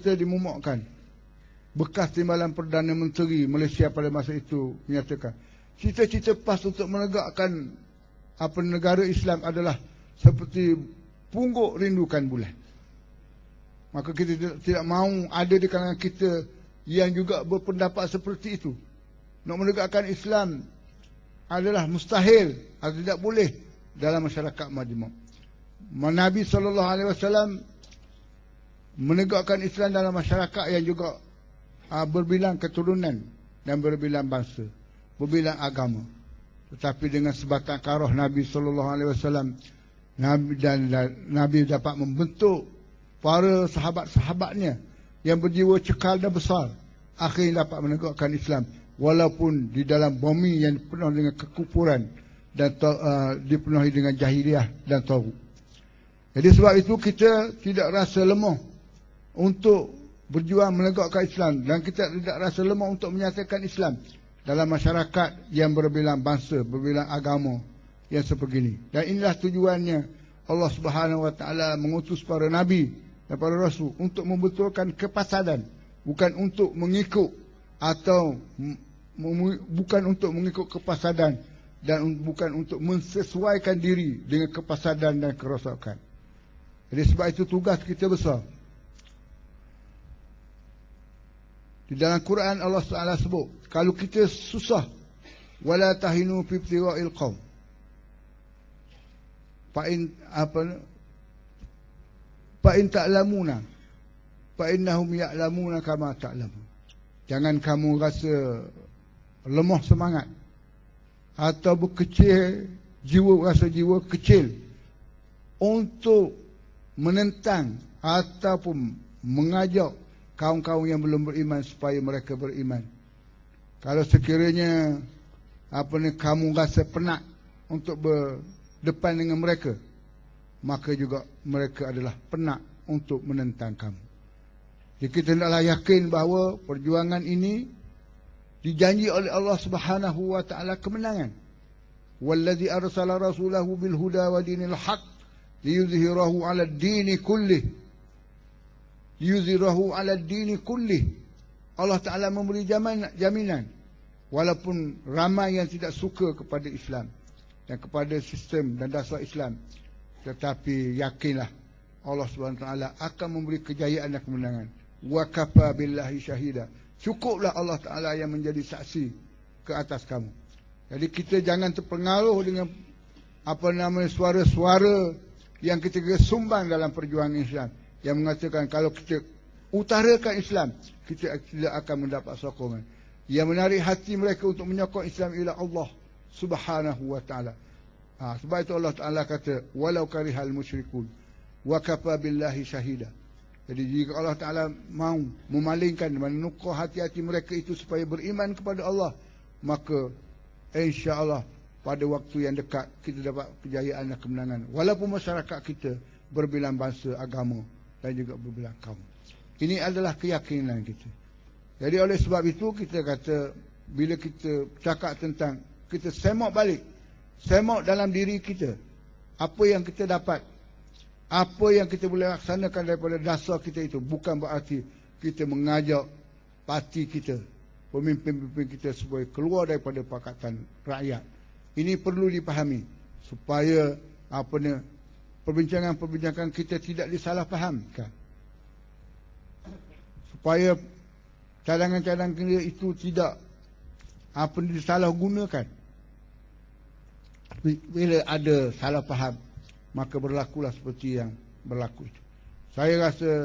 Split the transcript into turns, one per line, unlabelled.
kita dimumukkan. Bekas timbalan Perdana Menteri Malaysia pada masa itu menyatakan cita-cita PAS untuk menegakkan apa negara Islam adalah seperti pungguk rindukan bulan. Maka kita tidak, tidak mahu ada di kalangan kita yang juga berpendapat seperti itu. Nak menegakkan Islam adalah mustahil atau tidak boleh dalam masyarakat majmuk. Nabi sallallahu alaihi wasallam menegakkan Islam dalam masyarakat yang juga uh, berbilang keturunan dan berbilang bangsa, berbilang agama. Tetapi dengan sebatang karoh Nabi sallallahu alaihi wasallam Nabi dan, dan Nabi dapat membentuk para sahabat-sahabatnya yang berjiwa cekal dan besar akhirnya dapat menegakkan Islam walaupun di dalam bumi yang penuh dengan kekufuran dan uh, dipenuhi dengan jahiliah dan tahu. Jadi sebab itu kita tidak rasa lemah untuk berjuang menegakkan Islam dan kita tidak rasa lemah untuk menyatakan Islam dalam masyarakat yang berbilang bangsa, berbilang agama yang sebegini. Dan inilah tujuannya Allah Subhanahu Wa Taala mengutus para nabi dan para rasul untuk membetulkan kepasadan bukan untuk mengikut atau bukan untuk mengikut kepasadan dan bukan untuk mensesuaikan diri dengan kepasadan dan kerosakan. Jadi sebab itu tugas kita besar. Di dalam Quran Allah Taala sebut, kalau kita susah wala tahinu fi ibtira'il qaum. Fa in apa fa in ta'lamuna fa innahum ya'lamuna kama ta'lamun jangan kamu rasa lemah semangat atau berkecil jiwa rasa jiwa kecil untuk menentang ataupun mengajak kaum-kaum yang belum beriman supaya mereka beriman kalau sekiranya apa ni kamu rasa penat untuk berdepan dengan mereka maka juga mereka adalah penat untuk menentang kamu. Jadi kita hendaklah yakin bahawa perjuangan ini dijanji oleh Allah Subhanahu wa taala kemenangan. Wallazi arsala rasulahu bil huda wa dinil haq liyuzhirahu 'ala ad-din kullih. Liyuzhirahu 'ala ad-din kullih. Allah Taala memberi jaminan walaupun ramai yang tidak suka kepada Islam dan kepada sistem dan dasar Islam tetapi yakinlah Allah SWT akan memberi kejayaan dan kemenangan. Wa kafa billahi syahida. Cukuplah Allah Taala yang menjadi saksi ke atas kamu. Jadi kita jangan terpengaruh dengan apa nama suara-suara yang kita sumbang dalam perjuangan Islam yang mengatakan kalau kita utarakan Islam kita tidak akan mendapat sokongan. Yang menarik hati mereka untuk menyokong Islam ialah Allah Subhanahu wa taala. Ha, sebab itu Allah Ta'ala kata, walau karihal musyrikun, wa kafa billahi syahida. Jadi jika Allah Ta'ala mau memalingkan, menukar hati-hati mereka itu supaya beriman kepada Allah, maka insya Allah pada waktu yang dekat kita dapat kejayaan dan kemenangan. Walaupun masyarakat kita berbilang bangsa, agama dan juga berbilang kaum. Ini adalah keyakinan kita. Jadi oleh sebab itu kita kata, bila kita cakap tentang, kita semak balik semak dalam diri kita apa yang kita dapat apa yang kita boleh laksanakan daripada dasar kita itu bukan berarti kita mengajak parti kita pemimpin-pemimpin kita supaya keluar daripada pakatan rakyat ini perlu dipahami supaya apa ni perbincangan-perbincangan kita tidak disalahfahamkan supaya cadangan-cadangan itu tidak apa disalahgunakan. Bila ada salah faham maka berlakulah seperti yang berlaku itu. Saya rasa